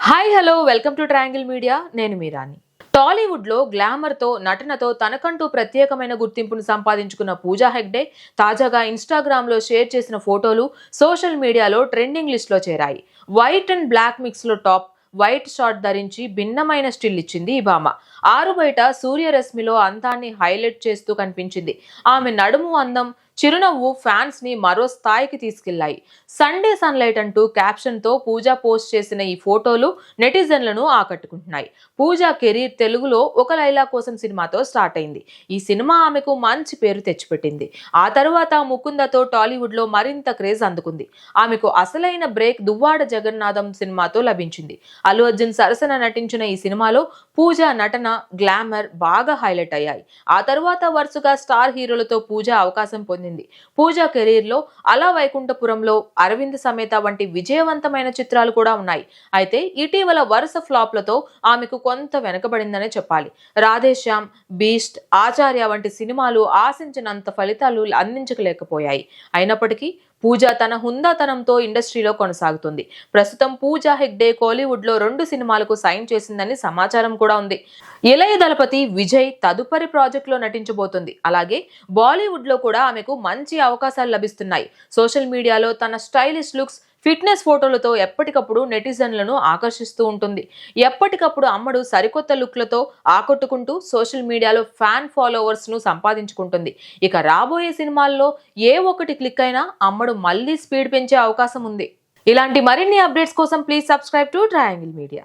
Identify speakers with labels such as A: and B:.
A: Hi hello welcome to Triangle Media నేను మీరాని టాలీవుడ్లో గ్లామర్తో నటనతో తనకంటూ ప్రత్యేకమైన గుర్తింపును సంపాదించుకున్న పూజా హెగ్డే తాజాగా ఇన్స్టాగ్రామ్లో షేర్ చేసిన ఫోటోలు సోషల్ మీడియాలో ట్రెండింగ్ లిస్ట్లో చేరాయి. వైట్ అండ్ బ్లాక్ మిక్స్లో టాప్ వైట్ షార్ట్ ధరించి భిన్నమైన స్టిల్ ఇచ్చింది ఈ భామ ఆరు బయట సూర్యరశ్మిలో అందాన్ని హైలైట్ చేస్తూ కనిపించింది. ఆమె నడుము అందం చిరునవ్వు ఫ్యాన్స్ని మరో స్థాయికి తీసుకెళ్ళాయి. సండే సన్లైట్ అంటూ క్యాప్షన్తో పూజ పోస్ట్ చేసిన ఈ ఫోటోలు నెటిజన్లను ఆకట్టుకుంటున్నాయి. పూజ కెరీర్ తెలుగులో ఒక లైలా కోసం సినిమాతో స్టార్ట్ అయింది. ఈ సినిమా ఆమెకు మంచి పేరు తెచ్చిపెట్టింది. ఆ తరువాత ముకుందతో టాలీవుడ్లో మరింత క్రేజ్ అందుకుంది. ఆమెకు అసలైన బ్రేక్ దువ్వాడ జగన్నాథం సినిమాతో లభించింది. అల్లు అర్జున్ సరసన నటించిన ఈ సినిమాలో పూజ నటన గ్లామర్ బాగా హైలైట్ అయ్యాయి. ఆ తరువాత వరుసగా స్టార్ హీరోలతో పూజ అవకాశం పొందింది. పూజా కెరీర్లో అలా వైకుంఠపురంలో అరవింద్ సమేత వంటి విజయవంతమైన చిత్రాలు కూడా ఉన్నాయి. అయితే ఇటీవల వరుస ఫ్లాప్లతో ఆమెకు కొంత వెనకబడిందనే చెప్పాలి. రాధేశ్యామ్ బీస్ట్ ఆచార్య వంటి సినిమాలు ఆశించినంత ఫలితాలు అందించలేకపోయాయి. అయినప్పటికీ పూజ తన హుందాతనంతో ఇండస్ట్రీలో కొనసాగుతుంది. ప్రస్తుతం పూజ హెగ్డే కోలీవుడ్లో రెండు సినిమాలకు సైన్ చేసిందని సమాచారం కూడా ఉంది. ఇలయ దళపతి విజయ్ తదుపరి ప్రాజెక్టులో నటించబోతుంది. అలాగే బాలీవుడ్లో కూడా ఆమెకు మంచి అవకాశాలు లభిస్తున్నాయి. సోషల్ మీడియాలో తన స్టైలిష్ లుక్స్ ఫిట్నెస్ ఫోటోలతో ఎప్పటికప్పుడు నెటిజన్లను ఆకర్షిస్తూ ఉంటుంది. ఎప్పటికప్పుడు అమ్మడు సరికొత్త లుక్లతో ఆకట్టుకుంటూ సోషల్ మీడియాలో ఫ్యాన్ ఫాలోవర్స్ను సంపాదించుకుంటుంది. ఇక రాబోయే సినిమాల్లో ఏ ఒక్కటి క్లిక్ అయినా అమ్మడు మళ్ళీ స్పీడ్ పెంచే అవకాశం ఉంది. ఇలాంటి మరిన్ని అప్డేట్స్ కోసం please subscribe to Triangle Media.